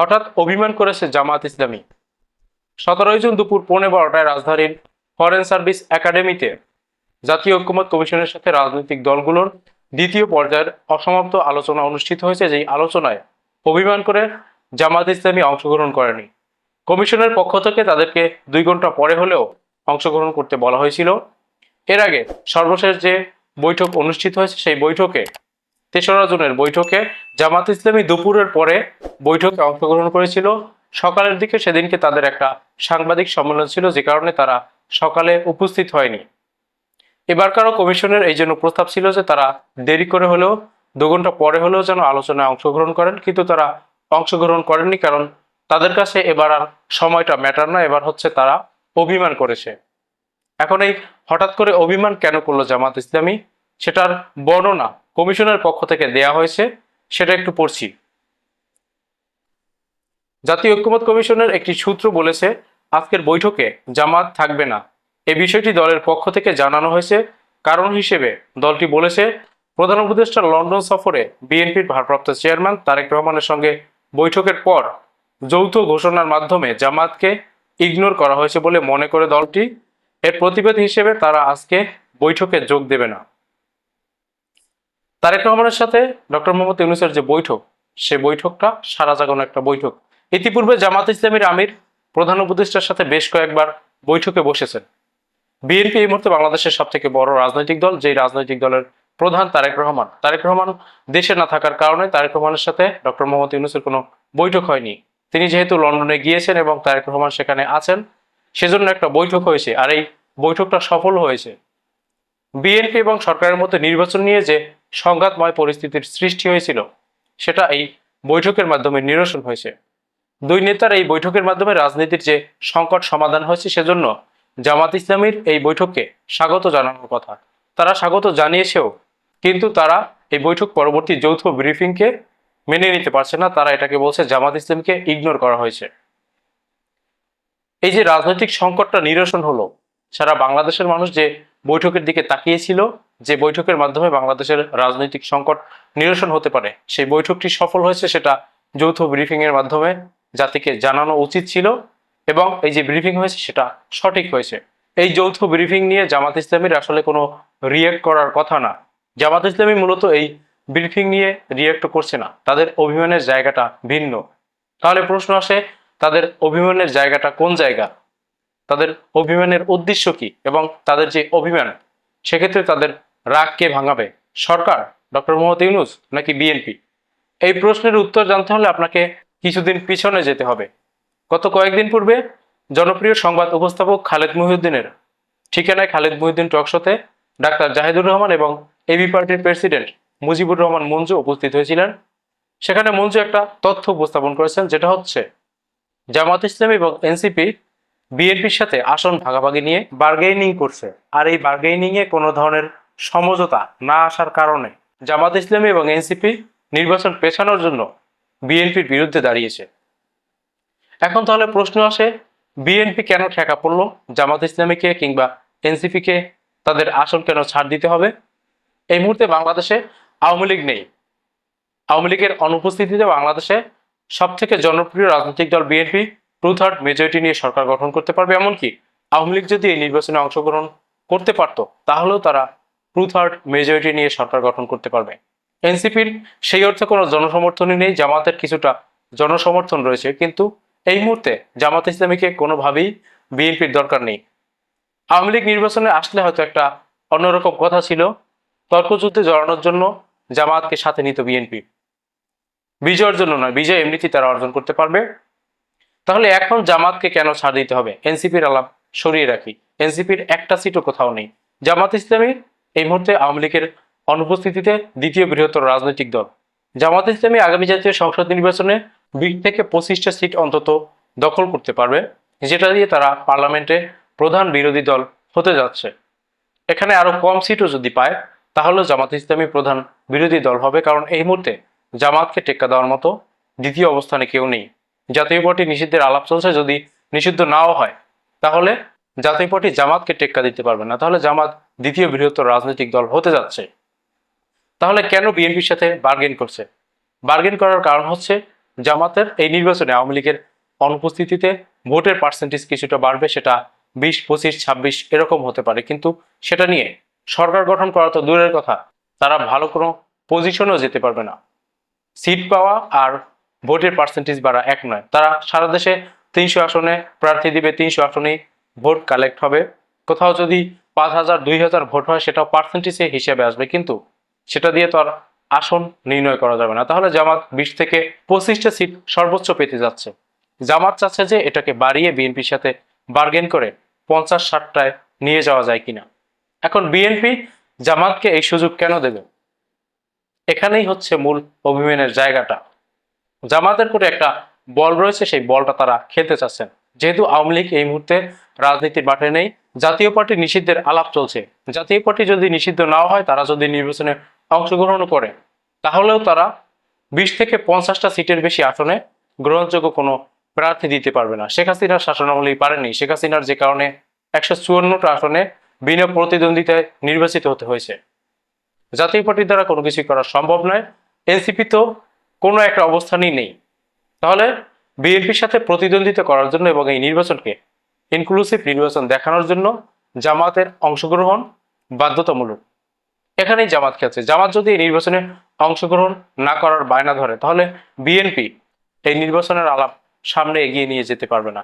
হঠাৎ অভিমান করেছে জামাত ইসলামী। সতেরোই জুন দুপুর পৌনে বারোটায় রাজধানীর ফরেন সার্ভিস একাডেমিতে জাতীয় ঐক্যমত কমিশনের সাথে রাজনৈতিক দলগুলোর দ্বিতীয় পর্যায়ের অসমাপ্ত আলোচনা অনুষ্ঠিত হয়েছে, যেই আলোচনায় অভিমান করে জামাত ইসলামী অংশগ্রহণ করেনি। কমিশনের পক্ষ থেকে তাদেরকে দুই ঘণ্টা পরে হলেও অংশগ্রহণ করতে বলা হয়েছিল। এর আগে সর্বশেষ যে বৈঠক অনুষ্ঠিত হয়েছে, সেই বৈঠকে তেসরা জুনের বৈঠকে জামাত ইসলামী দুপুরের পরে বৈঠকে অংশগ্রহণ করেছিল। সকালের দিকে সেদিনকে তাদের একটা সাংবাদিক সম্মেলন ছিল, যে কারণে তারা সকালে উপস্থিত হয়নি। এবারকারও কমিশনের এই জন্য প্রস্তাব ছিল যে তারা দেরি করে হলেও, দু ঘণ্টা পরে হলেও যেন আলোচনায় অংশগ্রহণ করেন, কিন্তু তারা অংশগ্রহণ করেননি কারণ তাদের কাছে এবার আর সময়টা ম্যাটার না, এবার হচ্ছে তারা অভিমান করেছে। এখন এই হঠাৎ করে অভিমান কেন করল জামাত ইসলামী? সেটার বর্ণনা কমিশনের পক্ষ থেকে দেয়া হয়েছে, সেটা একটু পড়ছি। জাতীয় ঐক্যমত কমিশনের একটি সূত্র বলেছে, আজকের বৈঠকে জামাত থাকবে না। এ বিষয়টি দলের পক্ষ থেকে জানানো হয়েছে। কারণ হিসেবে দলটি বলেছে, প্রধান উপদেষ্টা লন্ডন সফরে বিএনপির ভারপ্রাপ্ত চেয়ারম্যান তারেক রহমানের সঙ্গে বৈঠকের পর যৌথ ঘোষণার মাধ্যমে জামাতকে ইগনোর করা হয়েছে বলে মনে করে দলটি। এর প্রতিবাদ হিসেবে তারা আজকে বৈঠকে যোগ দেবে না। তারেক রহমানের সাথে ডক্টর মোহাম্মদ ইউনুসের যে বৈঠক, সে বৈঠকটা সারা জাগানো একটা বৈঠক। ইতিপূর্বে জামাত ইসলামীর আমির, প্রধান উপদেষ্টার সাথে বেশ কয়েকবার বৈঠকে বসেছেন। বিএনপি এই মুহূর্তে বাংলাদেশের সব থেকে বড় রাজনৈতিক দল, যেই রাজনৈতিক দলের প্রধান তারেক রহমান। তারেক রহমান দেশে না থাকার কারণে তারেক রহমানের সাথে ডক্টর মোহাম্মদ ইউনুসের কোনো বৈঠক হয়নি। তিনি যেহেতু লন্ডনে গিয়েছেন এবং তারেক রহমান সেখানে আছেন, সেজন্য একটা বৈঠক হয়েছে। আর এই বৈঠকটা সফল হয়েছে। বিএনপি এবং সরকারের মধ্যে নির্বাচন নিয়ে যে সংঘাতময় পরিস্থিতির সৃষ্টি হয়েছিল। সেটা এই বৈঠকের মাধ্যমে নিরসন হয়েছে। দুই নেতার এই বৈঠকের মাধ্যমে রাজনীতির যে সংকট সমাধান হয়েছে সেজন্য জামাত ইসলামীর এই বৈঠককে স্বাগত জানানোর কথা। তারা স্বাগত জানিয়েছেও, কিন্তু তারা এই বৈঠক পরবর্তী যৌথ ব্রিফিংকে মেনে নিতে পারছে না। তারা এটাকে বলছে জামাত ইসলামকে ইগনোর করা হয়েছে। এই যে রাজনৈতিক সংকটটা নিরসন হলো, সারা বাংলাদেশের মানুষ যে বৈঠকের দিকে তাকিয়েছিল যে বৈঠকের মাধ্যমে বাংলাদেশের রাজনৈতিক সংকট নিরসন হতে পারে, সেই বৈঠকটি সফল হয়েছে সেটা যৌথ ব্রিফিং এর মাধ্যমে জাতিকে জানানো উচিত ছিল এবং এই যে ব্রিফিং হয়েছে সেটা সঠিক হয়েছে। এই যৌথ ব্রিফিং নিয়ে জামাত ইসলামীর আসলে কোনো রিয়েক্ট করার কথা না। জামাত ইসলামী মূলত এই ব্রিফিং নিয়ে রিয়েক্ট করছে না। তাদের অভিমানের জায়গাটা ভিন্ন। তাহলে প্রশ্ন আসে, তাদের অভিমানের জায়গাটা কোন জায়গা? তাদের অভিমানের উদ্দেশ্য কি এবং তাদের যে অভিমান, সেক্ষেত্রে তাদের রাগ কে ভাঙাবে। সরকার, ডক্টর মোহাম্মদ ইউনুস নাকি বিএনপি? এই প্রশ্নের উত্তর জানতে হলে আপনাকে কিছুদিন পিছনে যেতে হবে। গত কয়েকদিন পূর্বে জনপ্রিয় সংবাদ উপস্থাপক খালেদ মহিউদ্দিনের ঠিকানায় খালেদ মহিউদ্দিন টকশোতে ডাক্তার জাহিদুর রহমান এবং এবি পার্টির প্রেসিডেন্ট মুজিবুর রহমান মঞ্জু উপস্থিত হয়েছিলেন। সেখানে মঞ্জু একটা তথ্য উপস্থাপন করেছেন, যেটা হচ্ছে, জামাত ইসলামী এবং এনসিপি বিএনপির সাথে আসন ভাগাভাগি নিয়ে বার্গেনিং করছে। আর এই বার্গেনিং এ কোনো ধরনের সমঝোতা না আসার কারণে জামাত ইসলামী এবং এনসিপি নির্বাচন পেছানোর জন্য বিএনপির বিরুদ্ধে দাঁড়িয়েছে। এখন তাহলে প্রশ্ন আসে, বিএনপি কেন ঠেকা পড়ল? জামাত ইসলামীকে কিংবা এনসিপিকে তাদের আসন কেন ছাড় দিতে হবে? এই মুহূর্তে বাংলাদেশে আওয়ামী লীগ নেই। আওয়ামী লীগের অনুপস্থিতিতে বাংলাদেশে সব থেকে জনপ্রিয় রাজনৈতিক দল বিএনপি, টু থার্ড মেজরিটি নিয়ে সরকার গঠন করতে পারবে এমনকি আওয়ামী লীগ যদি এই নির্বাচনে অংশগ্রহণ করতে পারত, তাহলেও তারা টু থার্ড মেজরিটি নিয়ে সরকার গঠন করতে পারবে। এনসিপির সেই অর্থে কোনো জনসমর্থনই নেই, জামাতের কিছুটা জনসমর্থন রয়েছে, কিন্তু এই মুহূর্তে জামাত ইসলামীকে কোনোভাবেই বিএনপির দরকার নেই। আওয়ামী লীগ নির্বাচনে আসলে হয়তো একটা অন্যরকম কথা ছিল, তর্কযুদ্ধে জড়ানোর জন্য জামাতকে সাথে নিত বিএনপি। বিজয়ের জন্য নয়, বিজয় এমনিতেই তারা অর্জন করতে পারবে। তাহলে এখন জামাতকে কেন ছাড় দিতে হবে? এনসিপির আলাপ সরিয়ে রাখি। এনসিপির একটা সিটও কোথাও নেই। জামাত ইসলামী এই মুহূর্তে আওয়ামী লীগের অনুপস্থিতিতে দ্বিতীয় বৃহত্তর রাজনৈতিক দল। জামাত ইসলামী আগামী জাতীয় সংসদ নির্বাচনে বিশ থেকে পঁচিশটা সিট অন্তত দখল করতে পারবে, যেটা দিয়ে তারা পার্লামেন্টে প্রধান বিরোধী দল হতে যাচ্ছে। এখানে আরও কম সিটও যদি পায় তাহলে জামাত ইসলামী প্রধান বিরোধী দল হবে, কারণ এই মুহূর্তে জামাতকে টেক্কা দেওয়ার মতো দ্বিতীয় অবস্থানে কেউ নেই। জাতীয় পার্টি নিষিদ্ধের আলাপ চলছে, যদি নিষিদ্ধ নাও হয়, তাহলে জাতীয় পার্টি জামাতকে টেক্কা দিতে পারবে না। তাহলে জামাত দ্বিতীয় বৃহত্তর রাজনৈতিক দল হতে যাচ্ছে। তাহলে কেন বিএনপির সাথে বার্গেন করছে? বার্গেন করার কারণ হচ্ছে জামাতের এই নির্বাচনে আওয়ামী লীগের অনুপস্থিতিতে ভোটের পার্সেন্টেজ কিছুটা বাড়বে, সেটা বিশ, পঁচিশ, ছাব্বিশ এরকম হতে পারে। কিন্তু সেটা নিয়ে সরকার গঠন করা তো দূরের কথা। তারা ভালো কোনো পজিশনেও যেতে পারবে না। সিট পাওয়া আর ভোটের পার্সেন্টেজ বাড়া এক নয়। তারা সারা দেশে তিনশো আসনে প্রার্থী দিবে, তিনশো আসনেই ভোট কালেক্ট হবে। কোথাও যদি পাঁচ হাজার দুই হাজার ভোট হয় সেটাও পার্সেন্টেজে হিসেবে আসবে। কিন্তু সেটা দিয়ে তো আর আসন নির্ণয় করা যাবে না। তাহলে জামাত বিশ থেকে পঁচিশটা সিট সর্বোচ্চ পেতে যাচ্ছে। জামাত চাচ্ছে যে এটাকে বাড়িয়ে বিএনপির সাথে বার্গেন করে পঞ্চাশ ষাটটায় নিয়ে যাওয়া যায় কিনা। এখন বিএনপি জামাতকে এই সুযোগ কেন দেবে? এখানেই হচ্ছে মূল অভিমানের জায়গাটা। জামাতের করে একটা বল রয়েছে, সেই বলটা তারা খেলতে চাচ্ছেন। যেহেতু আওয়ামী লীগ এই মুহূর্তে রাজনীতির মাঠে নেই, জাতীয় পার্টি নিষিদ্ধের আলাপ চলছে। জাতীয় পার্টি যদি নিষিদ্ধ না হয়, তারা যদি নির্বাচনে অংশগ্রহণ করে, তাহলেও তারা বিশ থেকে পঞ্চাশটা সিটের বেশি আসনে গ্রহণযোগ্য কোনো প্রার্থী দিতে পারবে না। শেখ হাসিনার শাসনামলেই পারেনি। শেখ হাসিনার যে কারণে একশো চুয়ান্নটা আসনে বিনা প্রতিদ্বন্দ্বিতায় নির্বাচিত হতে হয়েছে। জাতীয় পার্টির দ্বারা কোনো কিছুই করা সম্ভব নয়। এনসিপি তো কোনো একটা অবস্থানই নেই। তাহলে বিএনপির সাথে প্রতিদ্বন্দ্বিতা করার জন্য এবং এই নির্বাচনকে ইনক্লুসিভ নির্বাচন দেখানোর জন্য জামাতের অংশগ্রহণ বাধ্যতামূলক। এখানেই জামাত খেলছে জামাত যদি এই নির্বাচনে অংশগ্রহণ না করার বায়না ধরে, তাহলে বিএনপি এই নির্বাচনের আলাপ সামনে এগিয়ে নিয়ে যেতে পারবে না।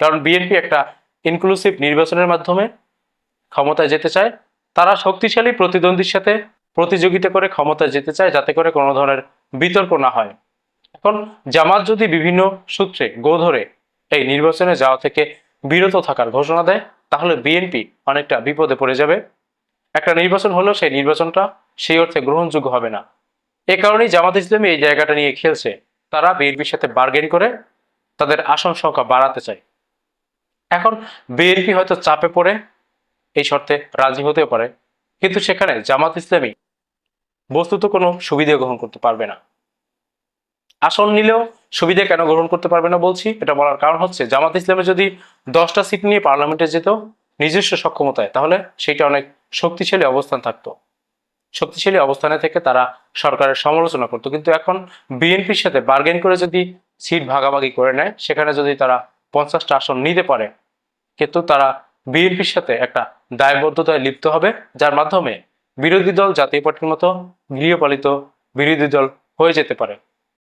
কারণ বিএনপি একটা ইনক্লুসিভ নির্বাচনের মাধ্যমে ক্ষমতায় যেতে চায়। তারা শক্তিশালী প্রতিদ্বন্দ্বীর সাথে প্রতিযোগিতা করে ক্ষমতায় যেতে চায়, যাতে করে কোনো ধরনের বিতর্ক না হয়। এখন জামাত যদি বিভিন্ন সূত্রে গো ধরে এই নির্বাচনে যাওয়া থেকে বিরত থাকার ঘোষণা দেয়, তাহলে বিএনপি অনেকটা বিপদে পড়ে যাবে। একটা নির্বাচন হলেও সেই নির্বাচনটা সেই অর্থে গ্রহণযোগ্য হবে না। এ কারণেই জামাত ইসলামী এই জায়গাটা নিয়ে খেলছে। তারা বিএনপির সাথে বার্গেন করে তাদের আসন সংখ্যা বাড়াতে চায়। এখন বিএনপি হয়তো চাপে পড়ে, এই শর্তে রাজি হতে পারে। কিন্তু সেখানে জামাত ইসলামী বস্তুত কোনো সুবিধা গ্রহণ করতে পারবে না। আসন নিলেও সুবিধা কেন গ্রহণ করতে পারবে না বলছি? এটা বলার কারণ হচ্ছে জামাত ইসলামে যদি দশটা সিট নিয়ে পার্লামেন্টে যেত, নিজস্ব সক্ষমতায়, তাহলে সেটা অনেক শক্তিশালী অবস্থান থাকতো। শক্তিশালী অবস্থানে থেকে তারা সরকারের সমালোচনা করতো। কিন্তু এখন বিএনপির সাথে বার্গেন করে যদি সিট ভাগাভাগি করে নেয়, সেখানে যদি তারা পঞ্চাশটা আসন নিতে পারে, কিন্তু তারা বিএনপির সাথে একটা দায়বদ্ধতায় লিপ্ত হবে, যার মাধ্যমে বিরোধী দল জাতীয় পার্টির মতো গৃহপালিত বিরোধী দল হয়ে যেতে পারে।